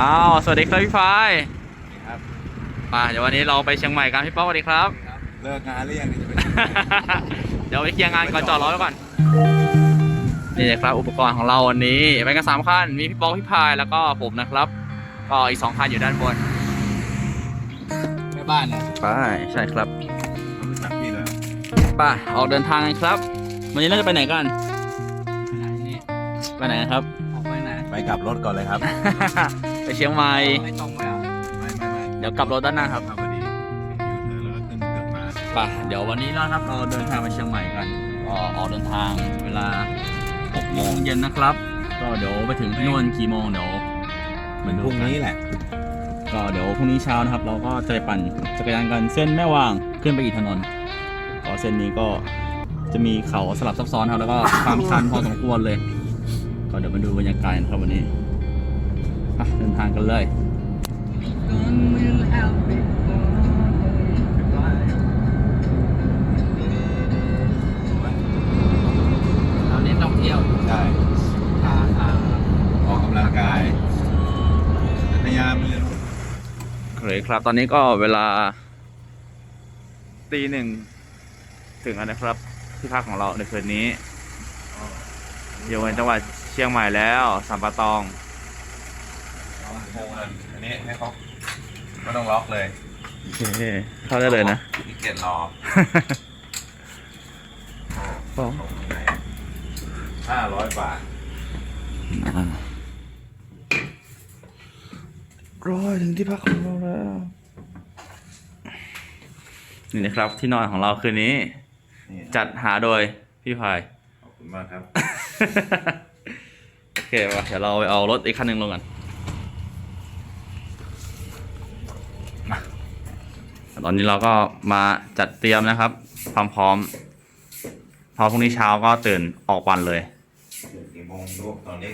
อ้าว สวัสดีครับพี่ฟายครับมาเดี๋ยววันนี้เราไปเชียงใหม่กันพี่ป๊อกสวัสดีครับ เลิกงานหรือยังจะไปเดี๋ยวไปเคลียร์งานก่อนจอดรถไว้ก่อน นี่นะครับอุปกรณ์ของเราวันนี้ไปกันสามคัน มีพี่ป๊อกพี่พายแล้วก็ผมนะครับ ก็อีกสองคันอยู่ด้านบนแม่บ้านเนี่ยไปใช่ครับรู้จักพี่แล้วไปออกเดินทางกันครับ วันนี้เราจะไปไหนกัน ไปไหนนี่ไปไหนกันครับ ออกไปไหนไปกลับรถก่อนเลยครับ ไปเชียงใหม่ ไม่ตรงไปอะไม่ไม่ไม่เดี๋ยวกลับรถด้านหน้าครับขับพอดีอยู่เธอแล้วก็ขึ้นเกือบมาไปเดี๋ยววันนี้นะครับเราเดินทางไปเชียงใหม่กันก็ออกเดินทางเวลา6โมงเย็นนะครับ ก็เดี๋ยวไปถึงที่นู่นกี่โมงเดี๋ยวเหมือนพรุ่งนี้แหละ ก็เดี๋ยวพรุ่งนี้เช้านะครับ เราก็จะไปปั่นจักรยานกันเส้นแม่วางขึ้นไปอีกถนนก็เส้นนี้ก็จะมีเขาสลับซับซ้อนครับแล้วก็ความชันพอสมควรเลย ก็เดี๋ยวมาดูบรรยากาศนะครับวันนี้อะ เดินทางกันเลยเราเน้นท่องเที่ยวใช่ทางทางออกกำลังกายพยายามเรียนรู้โอเคครับ ตอนนี้ก็เวลาตีหนึ่งถึงแล้วนะครับ ที่พักของเราในคืนนี้ อยู่ในจังหวัดเชียงใหม่แล้วสัมปะตอง อันนี้ให้เขาไม่ต้องล็อกเลยโอเคเข้าได้เลยนะ พี่เกียรรอห้าร้อยบาทรอถึงที่พักของเราแล้ว นี่นะครับที่นอนของเราคืนนี้ นี่จัดหาโดยพี่พาย ขอบคุณมากครับ โอเควะเดี๋ยวเราไปเอารถอีกคันหนึ่งลงกันมา ตอนนี้เราก็มาจัดเตรียมนะครับความพร้อม พอพรุ่งนี้เช้าก็ตื่นออกวันเลยตื่นกี่โมงลูกตอนนี้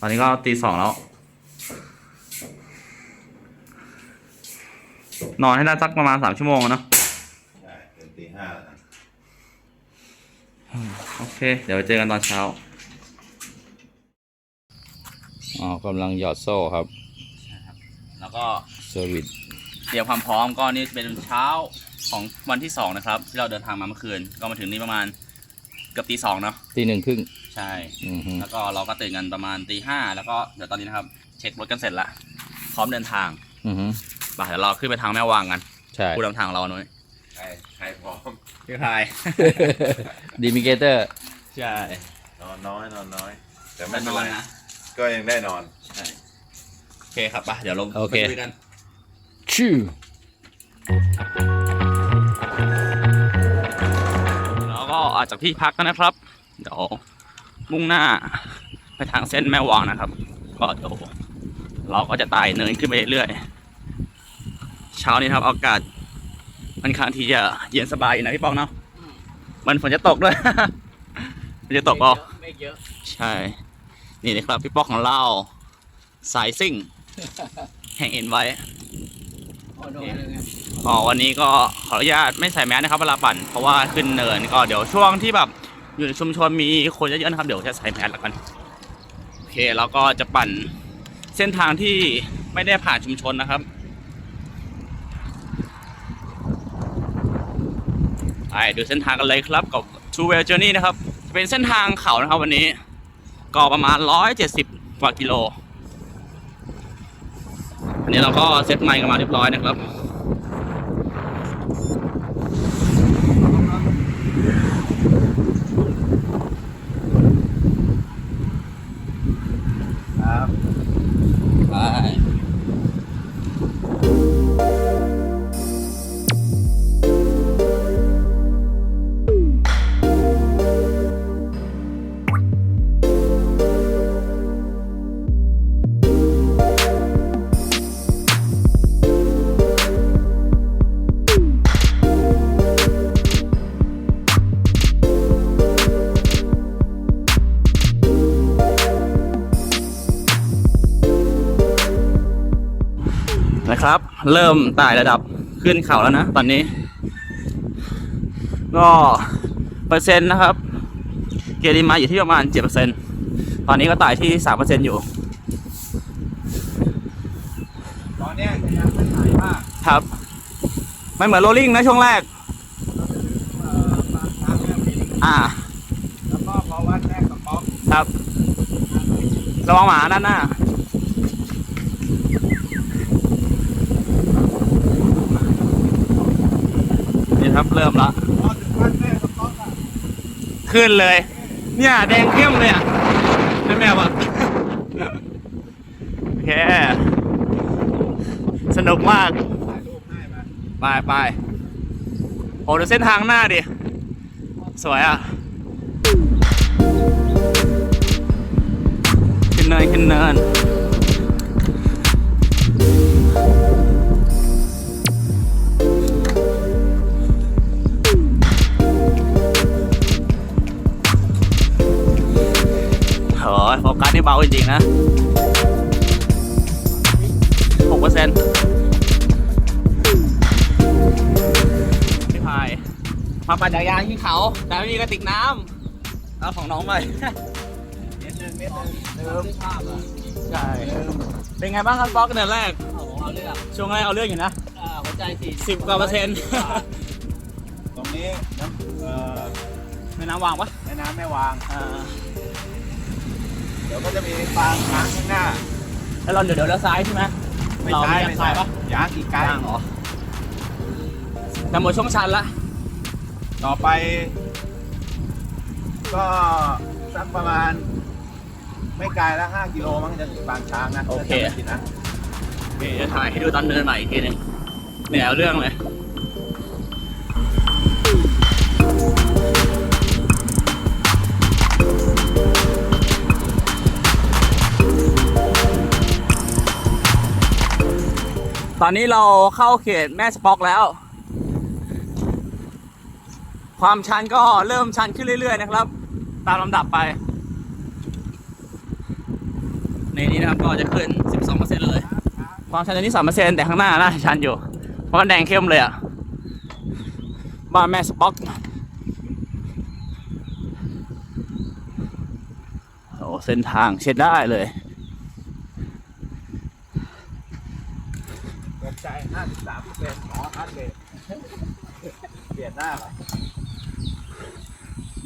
ตอนนี้ก็ตีสองแล้ว นอนให้ได้สักประมาณสามชั่วโมงอะเนาะใช่ตื่นตีห้าแล้วนะโอเค เดี๋ยวไปเจอกันตอนเช้า อ๋อกำลังหยอดโซ่ครับ แล้วก็เซอร์วิส เตรียมความพร้อมก็นี่เป็นเช้าของวันที่สองนะครับ ที่เราเดินทางมาเมื่อคืน ก็มาถึงนี่ประมาณเกือบตีสองเนาะตีหนึ่งครึ่งใช่ อือฮึแล้วก็เราก็ตื่นกันประมาณตีห้าแล้วก็เดี๋ยวตอนนี้นะครับ เช็ครถกันเสร็จละพร้อมเดินทางอือฮึไปเดี๋ยวเราขึ้นไปทางแม่วางกันใช่ ผู้นำทางเราหน่อยใครใครพร้อม พี่พายดีมิเกเตอร์ ใช่นอนน้อยนอนน้อย แต่ไม่ไม่นเป็นอนไรนะก็ยังได้นอนใช่โอเคครับไปเดี๋ยวลงโอเค ไปคุยกัน ชื่อแล้วก็ออกจากที่พักกันนะครับ เดี๋ยวมุ่งหน้าไปทางเส้นแม่วางนะครับ ก็เดี๋ยวเราก็จะไต่เนินขึ้นไปเรื่อยๆเช้านี้ครับอากาศมันค่อนข้างที่จะเย็นสบายอยู่นะพี่ปองเนาะมันฝนจะตกด้วยมันจะตกเปล่าไม่เยอะใช่ นี่นะครับพี่ป๊อกของเราสายซิ่งแห่งเอ็นไว้ อ๋อวันนี้ก็ขออนุญาตไม่ใส่แมสนะครับเวลาปั่นเพราะว่าขึ้นเนินก็เดี๋ยวช่วงที่แบบอยู่ในชุมชนมีคนเยอะๆนะครับเดี๋ยวจะใส่แมสล้วกันโอเคแล้วก็จะปั่นเส้นทางที่ไม่ได้ผ่านชุมชนนะครับไปดูเส้นทางกันเลยครับกับ True Well Journey นะครับจะเป็นเส้นทางเขานะครับวันนี้ ก็ประมาณ 170 กว่ากิโลันนี้เราก็เซ็ตไมค์กันมาเรียบร้อยนะครับ เริ่มไต่ระดับขึ้นเขาแล้วนะ ตอนนี้ ก็เปอร์เซ็นต์นะครับ เกลิมาอยู่ที่ประมาณ7%ตอนนี้ก็ไต่ที่3%อยู่อนเนี้ยจะยังไม่ถ่ายมากครับไม่เหมือนโรลลิ่งนะช่วงแรกเอ่อบางครั้งเนี่ยมีอ่า แล้วก็พอวัดแรกกับป๊อกครับ ระวังหมาด้านหน้า นี่ ครับ เริ่มละพอถึงวัดแรกกับป๊อกอะขึ้นเลย เนี่ย แดงเข้มเลยอะนั่แม่บอกโอเค สนุกมาก ไปไปโอ้ดูเส้นทางหน้าดิ สวยอะ ขึ้นเนินขึ้นเนิน บาจริงๆนะหกเปอร์เซ็นต์พี่พายมาปั่นจักรยานขึ้นเขา แต่ไม่มีกระติกน้ำเอาของน้องไปเมตรหนึ่งเมตรหนึ่งเดิมภาพอะใช่เป็นไงบ้างครับบล็อกเดือนแรกโอ้โหเอาเรื่องช่วงแรกเอาเรื่องอยู่นะอ่าหัวใจสี่สิบกว่าเปอร์เซ็นต์ตรงนี้น้ำเอ่อแม่น้ำวางปะแม่น้ำแม่วางอ่า เดี๋ยวก็จะมีปางช้างข้างหน้า แล้วเราเดี๋ยวเดี๋ยวเลี้ยวซ้ายใช่ไหมไม่เราใช่ไม่ไม่ซ้าใช่ยปะยางกี่ไกลย่างเหรอแต่หมดช่วงชันละต่อไป ก็สักประมาณ ไม่ไกลแล้วห้ากิโลมั้งจะถึงปางช้างนะโอเคถ้าจำไม่ผิดนะ เดี๋ยวจะถ่ายให้ดูตอนเดินใหม่อีกทีหนึงเนี่ยเอาเรื่องเลย ตอนนี้เราเข้าเขตแม่สปอกแล้ว ความชันก็เริ่มชันขึ้นเรื่อย ๆ นะครับ ตามลำดับไป ในนี้นะครับก็จะขึ้น 12%เลย ความชันตอนนี้ 3%แต่ข้างหน้าน่าชันอยู่ เพราะมันแดงเข้มเลยอะบ้านแม่สป็อกโอ้เส้นทางเช็ดได้เลย ตกใจห้าสิบสามเปอร์เซ็ นต์อ๋อคัดเบรกเปลี่ยนหน้าเหรอ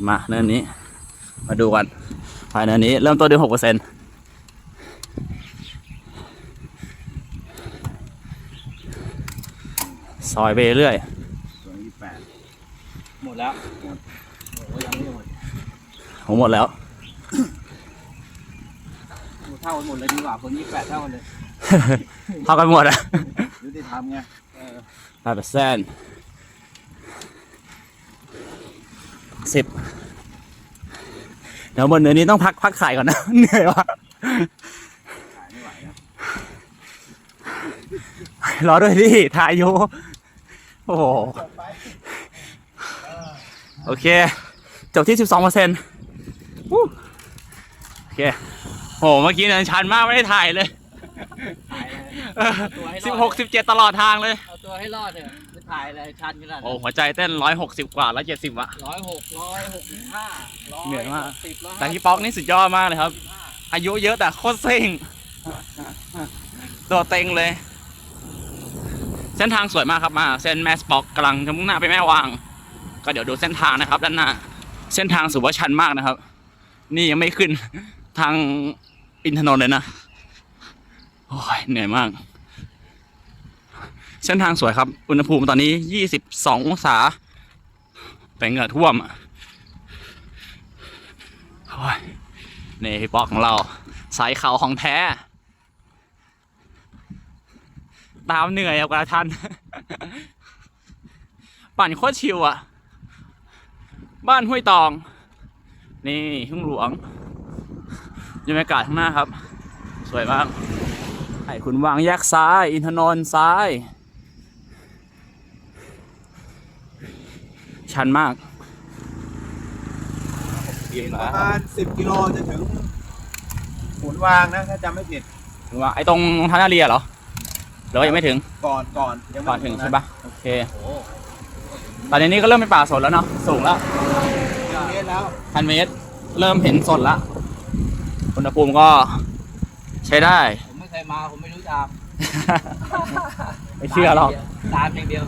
มาเนินนี้ มาดูกันภายในนี้ เริ่มต้นด้วยหกเปอร์เซ็นซอยไปเรื่อยส่วนยี่สิบแปดหมดแล้วโอ้ยังไม่หมดผมหมดแล้วเท่ากันหมดเลยดีกว่าคนยี่แปดเท่ากันเลย เท่ากันหมดอะยุติธรรมไง ห้าเปอร์เซ็นต์สิบเดี๋ยวบนเนินนี้ต้องพักพักถ่ายก่อนนะ เหนื่อยว่ะรอด้วยดิถ่ายอยู่โอ้โห โอเค จบที่สิบสองเปอร์เซ็นต์โอเคโห เมื่อกี้เนินชันมากไม่ได้ถ่ายเลย ถ่ายเลยสิบหกสิบเจ็ดตลอดทางเลย เอาตัวให้รอดเถอะไม่ถ่ายเลยชันขนาดโอ้หัวใจเต้นร้อยหกสิบกว่าร้อยเจ็ดสิบอะ ร้อยหกร้อยหกสิบห้าร้อยเหนื่อยมาก สิบร้อยแต่พี่ป๊อกนี่สุดยอดมากเลยครับอายุเยอะแต่โคตรเซ็งตัวเต็งเลย เส้นทางสวยมากครับมาเส้นแมสป็อกกำลังจะมุ่งหน้าไปแม่วาง ก็เดี๋ยวดูเส้นทางนะครับ ด้านหน้า เส้นทางสุว่าชันมากนะครับ นี่ยังไม่ขึ้นทางอินทนนท์เลยนะโอ้ยเหนื่อยมาก เส้นทางสวยครับ อุณหภูมิตอนนี้ยี่สิบสององศาแต่เหงื่อท่วมอะโอ้ยนี่พี่ปอกของเรา สายเขาของแท้ ตามเหนื่อยเอากระทัน ปั่นโคตรชิวอะ บ้านห้วยตอง นี่ทุ่งหลวงบรรยากาศข้างหน้าครับ สวยมาก ไอ้คุณวางแยกซ้าย อินทนนท์ซ้าย ชันมากอีกประมาณสิบกิโลจะถึงขุนวางนะ ถ้าจำไม่ผิดถึงว่าไอ้ตรงท่านาเรียเหรอหรือว่ายังไม่ถึงก่อนก่อนยังไม่ก่อนถึงใช่ปะโอเคโอ้โหตอนนี้ก็เริ่มเป็นป่าสนแล้วเนาะสูงแล้วเมตรแล้วพันเมตร เริ่มเห็นสนละอุณหภูมิก็ใช้ได้ผ มไม่เคยมาผมไม่รู้จักไม่เชื่อหรอก ตามอย่างเดียว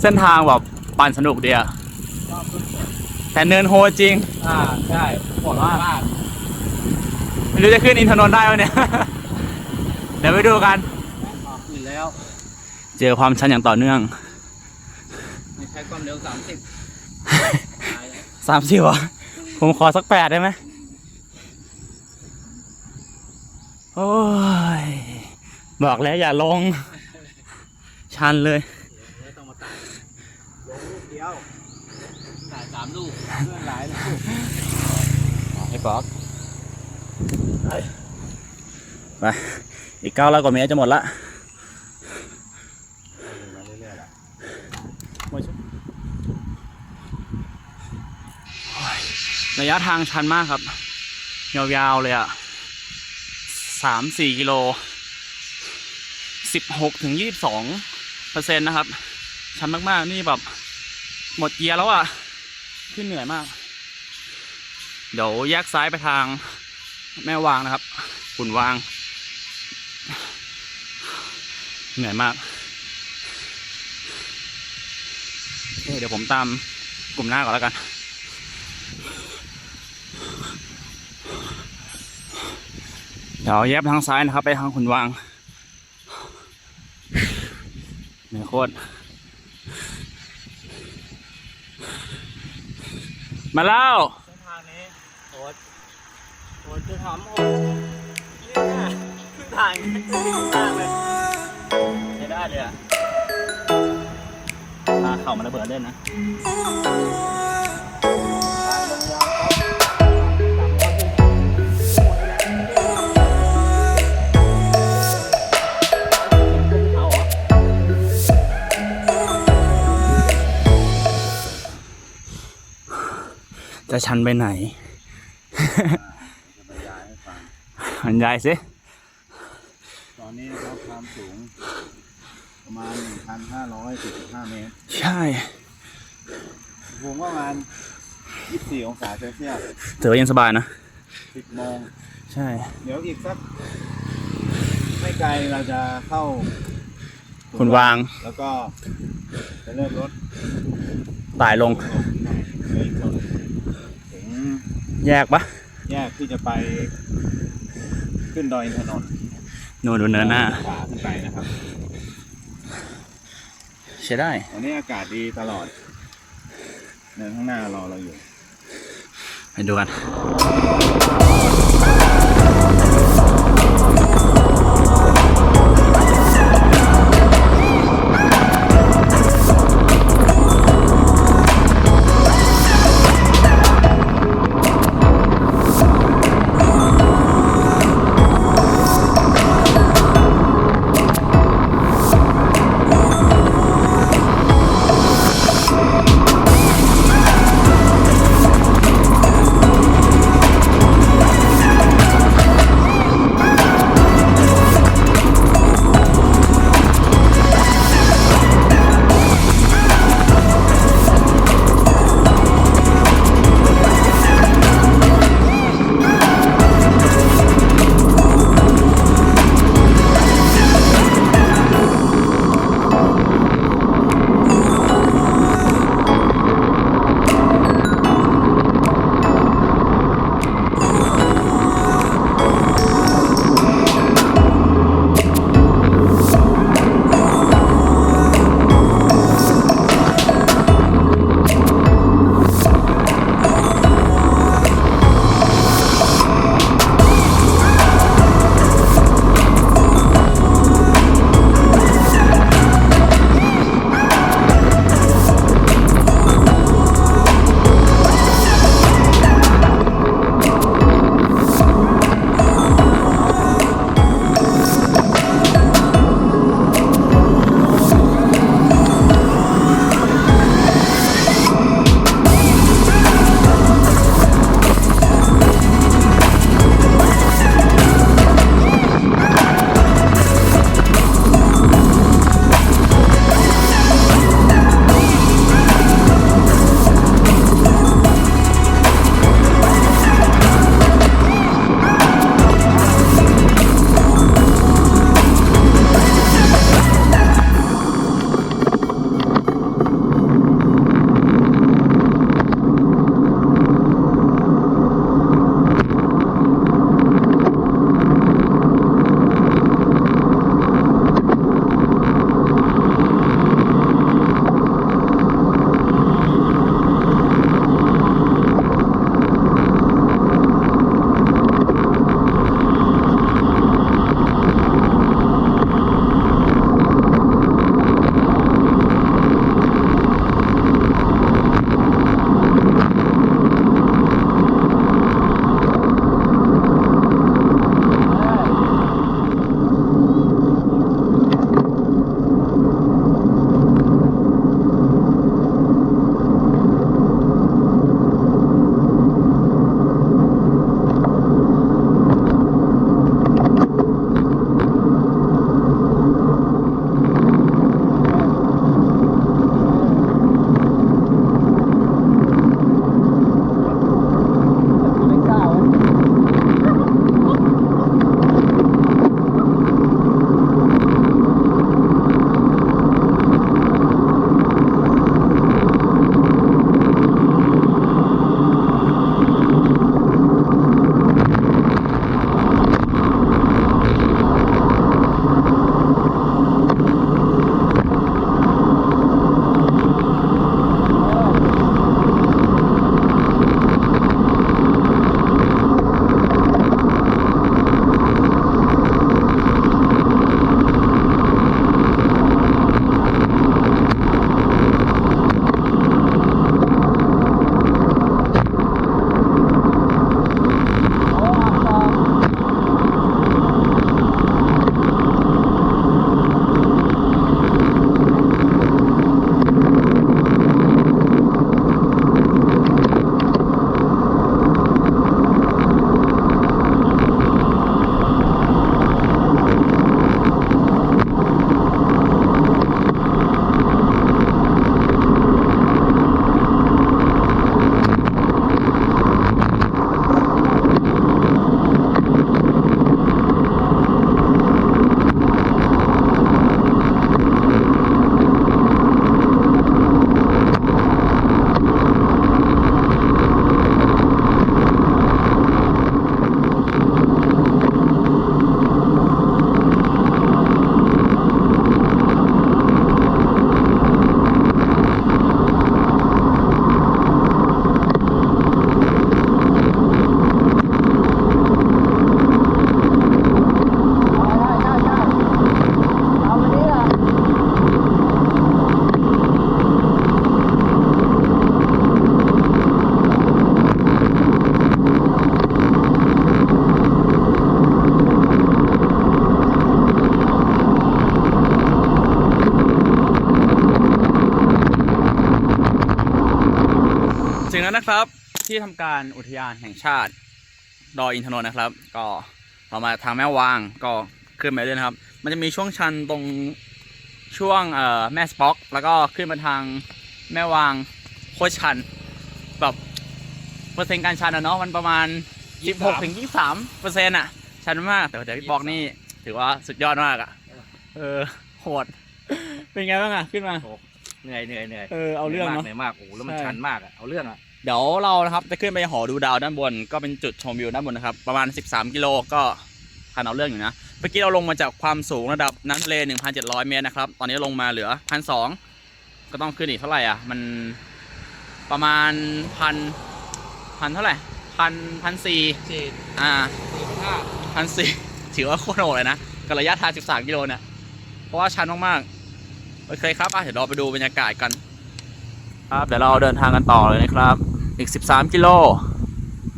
เส้นทางแบบปั่นสนุกดีอะแต่เนินโหดจริง อ่าใช่ปวดมาก ไม่รู้จะขึ้นอินทนนท์ได้ไหมเนี่ย เดี๋ยวไปดูกันอ่าขึ้นแล้ว เจอความชันอย่างต่อเนื่อง ไม่ใช้ความเร็วสามสิบสามสิบวะผมขอสักแปดได้ไหม โอ้ย บอกแล้วอย่าลง ชันเลยไม่ต้องมาตัดลงลูกเดียวถ่ายสามลูกเพื่อนหลายลูกไอ้ป๊อกไปอีกเก้าร้อยกว่าเมตรจะหมดละมาเรื่อยๆแหละระยะทางชันมากครับ ยาวๆเลยอะ สามสี่กิโลสิบหกถึงยี่สิบสองเปอร์เซ็นต์นะครับ ชันมากๆ นี่แบบ หมดเกียร์แล้วอะขึ้นเหนื่อยมาก เดี๋ยวแยกซ้ายไปทางแม่วางนะครับขุนวาง เหนื่อยมากเเดี๋ยวผมตามกลุ่มหน้าก่อนแล้วกัน เดี๋ยวแยบทางซ้ายนะครับ ไปทางขุนวางเหนื่อยโคตรมาแล้วเส้นทางนี้โหดโหดจะทำโหดนี่นะขึ้นทางนี้ขึ้นทางเลยใช้ได้เลยอะพาเข่ามันระเบิดเล่นนะ จะชันไปไหนจะบรรยายให้ฟังบรรยายสิตอนนี้นะครับความสูง ประมาณ 1,545 เมตร ใช่อุณหภูมิประมาณ 24 องศาเซลเซียสถือว่ายังสบายนะ 10โมงใช่ เดี๋ยวอีกสัก ไม่ไกลเราจะเข้าขุนวาง แล้วก็จะเริ่มลดตายลงลงหน่อยเหลืออีกคนถึง แยกปะแยกที่จะไป ขึ้นดอยอินทนนท์นู่นดูเนินหน้าขาขึ้นไปนะครับใช้ได้วันนี้อากาศดีตลอด เนินข้างหน้ารอเราอยู่ ไปดูกัน นะครับ ที่ทำการอุทยานแห่งชาติ ดอยอินทนนท์นะครับ ก็เรามาทางแม่วางก็ขึ้นไปเรื่อยนะครับ มันจะมีช่วงชันตรงช่วงเอ่อแม่สป็อก แล้วก็ขึ้นมาทางแม่วางโคตรชันแบบเปอร์เซ็นต์การชันอะเนาะมันประมาณ 16ถึง23เปอร์เซ็นต์อะชันมากแต่ว่าพี่บอกนี่ถือว่าสุดยอดมากอะเออโหดเป็นไงบ้างอะขึ้นมาเหนื่อยเหนื่อยเหนื่อยเออเอาเรื่องเนาะเหนื่อยมากโอ้โหแล้วมันใช่ชันมากอะเอาเรื่องอะ เดี๋ยวเรานะครับจะขึ้นไปหอดูดาวด้านบน ก็เป็นจุดชมวิวด้านบนนะครับ ประมาณ 13 กิโลก็คันเอาเรื่องอยู่นะเมื่อกี้เราลงมาจากความสูงระดับน้ำทะเล 1,700 เมตรนะครับ ตอนนี้ลงมาเหลือ 1,200 ก็ต้องขึ้นอีกเท่าไหร่อะ มันประมาณพันพันเท่าไหร่พันพันสี่สี่อ่าสี่ห้าพันสี่ถือว่าโคตรโหดเลยนะกับระยะทาง 13 กิโลเนี่ยเพราะว่าชันมากๆโอเคครับอะเดี๋ยวเราไปดูบรรยากาศกัน ครับเดี๋ยวเราเดินทางกันต่อเลยนะครับ อีก 13 กิโล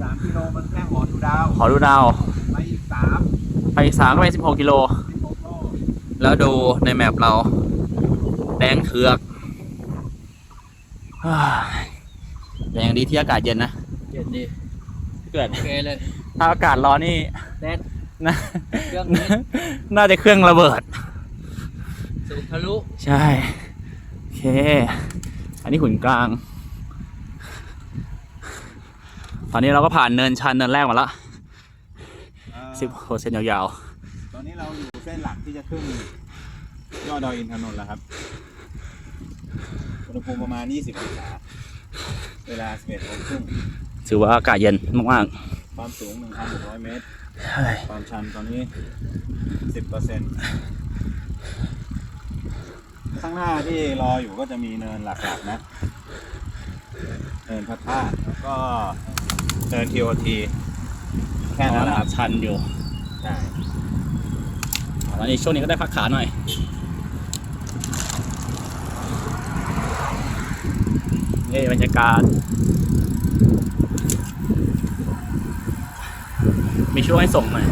สามกิโลมันแค่หอดูดาวขอดูดาว ไปอีกสามไปอีกสามก็ไป16 กิโล สิบหกโลแล้วดูในแมปเรา แดงเถือกฮ่าแต่ยังดีที่อากาศเย็นนะเย็นดีเกิดโอเคเลย ถ้าอากาศร้อนนี่เน็ตนะเครื่องนี้น่าจะเครื่องระเบิด สูงทะลุ ใช่ โอเค อันนี้หุ่นกลาง ตอนนี้เราก็ผ่านเนินชันเนินแรกมาแล้วเอ่อสิบโเซนยาวตอนนี้เราอยู่เส้นหลักที่จะขึ้นยอดดอยอินทนนท์แล้วครับ อุณหภูมิประมาณ 20องศา เวลา11โมงครึ่งๆถือว่าอากาศเย็นมากความสูง 1,600 เมตรๆใช่ความชันตอนนี้ 10เปอร์เซ็นต์ข้างหน้าที่รออยู่ก็จะมีเนินหลักๆนะ เนินพระธาตุแล้วก็เนินทีโอทีแค่นั้นแหละครับชันอยู่ใช่ตอนนี้ช่วงนี้ก็ได้พักขาหน่อย นี่บรรยากาศ มีช่วงให้ส่งหน่อย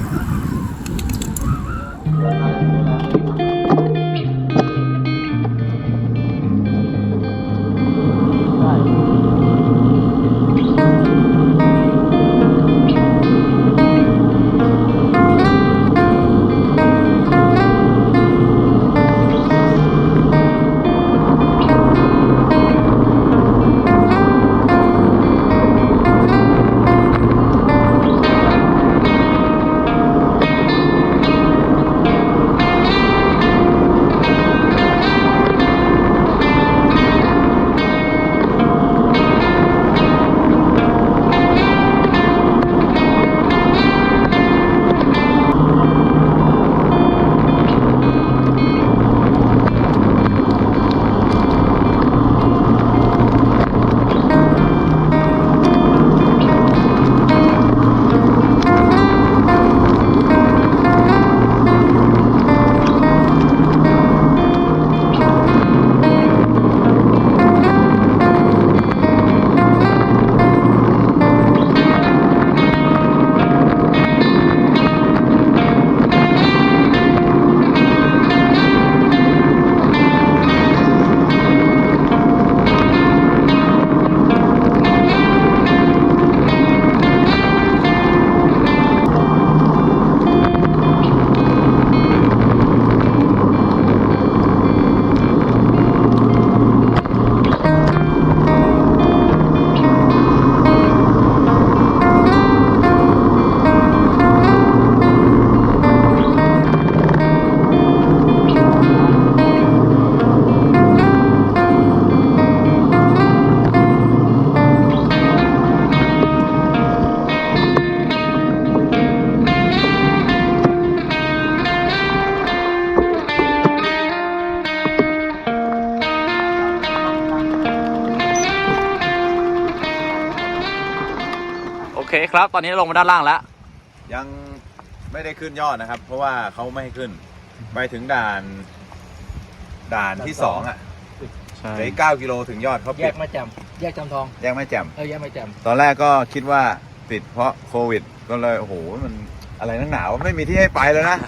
คครับ ตอนนี้ลงมาด้านล่างแล้ว ยังไม่ได้ขึ้นยอดนะครับ เพราะว่าเขาไม่ให้ขึ้น ไปถึงด่าน ด่านที่สองอะใช่เหลืออีกเก้ากิโลถึงยอดเขาแยปิดกมาจำแยกจำทองยังไม่แจ่ม เออแยกมาจตอนแรกก็คิดว่าติดเพราะโควิด ก็เลยโอ้โหมันอะไรนักหนาวะไม่มีที่ให้ไปแล้วนะ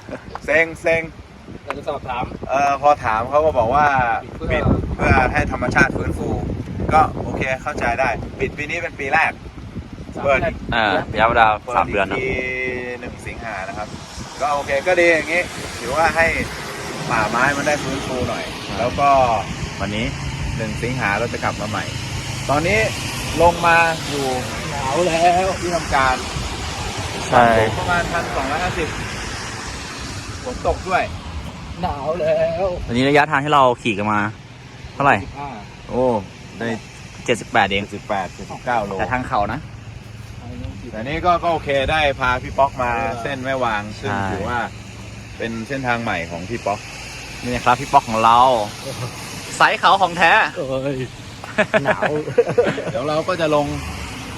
เซ็งเซ็งำเราจะสอบถาม เออพอถามเขาก็บอกว่าปิปิดดเพื่อเพื่อให้ธรรมชาติฟื้นฟู ก็โอเคเข้าใจได้ ปิดปีนี้เป็นปีแรก เปิดเออระยะเวลาสามเดือนปินะกทีหนึ่งสิงหานะครับ ก็โอเคก็ดีอย่างงี้ถือว่าให้ป่าไม้มันได้ฟื้นฟูหน่อย แล้วก็วันนี้หนึ่งสิงหาเราจะกลับมาใหม่ ตอนนี้ลงมาอยู่หนาวแล้วที่ทำการใช่ประมาณพันสองร้อยห้าสิบฝนตกด้วย หนาวแล้วตอนนี้ระยะทางที่เราขี่กันมา เท่าไหร่สิบห้าโอ้ ได้เจ็ดสิบแปดเองสิบแปดสิบเก้าโลแต่ทางเขานะ แต่นี่ก็ก็โอเคได้พาพี่ป๊อกมาเส้นแม่วาง ซึ่งใช่ ถือว่าเป็นเส้นทางใหม่ของพี่ป๊อก นี่นะครับพี่ป๊อกของเราไซส์เขาของแท้ เอ้ยหนาว เดี๋ยวเราก็จะลง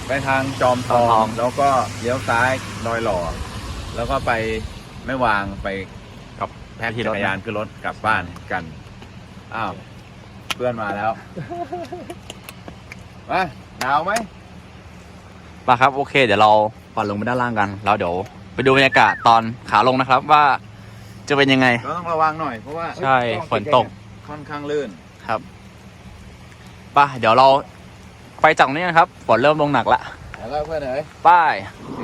ไปทางจอมทอจอมทอง ง แล้วก็เลี้ยวซ้ายดอยหล่อ แล้วก็ไปแม่วางไปกับแพ็คจักรยานขึ้นรถกลับบ้านกัน อ้าว เพื่อนมาแล้วมาหนาวไหม ป่ะครับโอเค เดี๋ยวเราปั่นลงไปด้านล่างกัน แล้วเดี๋ยวไปดูบรรยากาศตอนขาลงนะครับว่าจะเป็นยังไง ก็ต้องระวังหน่อยเพราะว่าใช่ฝนตก ค่อนข้างลื่น ครับป่ะเดี๋ยวเราไปจากตรงนี้นะครับฝนเริ่มลงหนักละแล้วก็เพื่อนเอ๋ยป้ายสิงหาเจ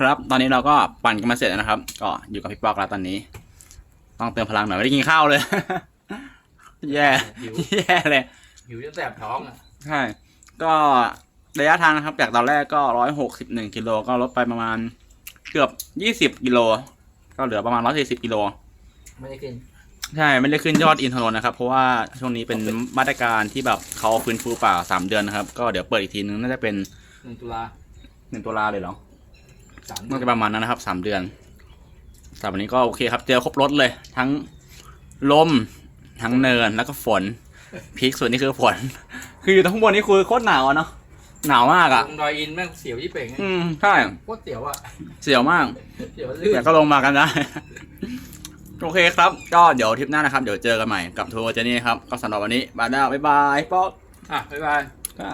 คครับ ตอนนี้เราก็ปั่นกันมาเสร็จแล้วนะครับ ก็อยู่กับพี่ป๊อกแล้วตอนนี้ ต้องเติมพลังหน่อยไม่ได้กินข้าวเลย แย่หิวแย่เลยหิวจนแสบท้องอะใช่ก็ระยะทางนะครับ จากตอนแรกก็ร้อยหกสิบหนึ่งกิโลก็ลดไปประมาณเกือบยี่สิบกิโลก็เหลือประมาณร้อยสี่สิบกิโลไม่ได้กินใช่ไม่ได้ขึ้นยอดอินทนนท์นะครับ เพราะว่าช่วงนี้เป็นมาตรการที่แบบเขาฟื้นฟูป่าสามเดือนนะครับ ก็เดี๋ยวเปิดอีกทีนึงน่าจะเป็นหนึ่งตุลาหนึ่งตุลาเลยเหรอ สามน่าจะประมาณนั้นนะครับสามเดือนสำหรับวันนี้ก็โอเคครับ เจอครบรถเลย ทั้งลม ทั้งเนินแล้วก็ฝนพีคสุดนี่คือฝน คืออยู่ตรงข้างบนนี่คือโคตรหนาวอะเนาะหนาวมากอะ ลงดอยอินแม่งเสียวยี่เป่งไงอืมใช่โคตรเสียวอะเสียวมากเสียวลื่นแต่ก็ลงมากันได้ โอเคครับ ก็เดี๋ยวทริปหน้านะครับ เดี๋ยวเจอกันใหม่กับทัวร์เจนี่ครับ ก็สำหรับวันนี้บายแล้วบ๊ายบายป๊อกอะบ๊ายบายก็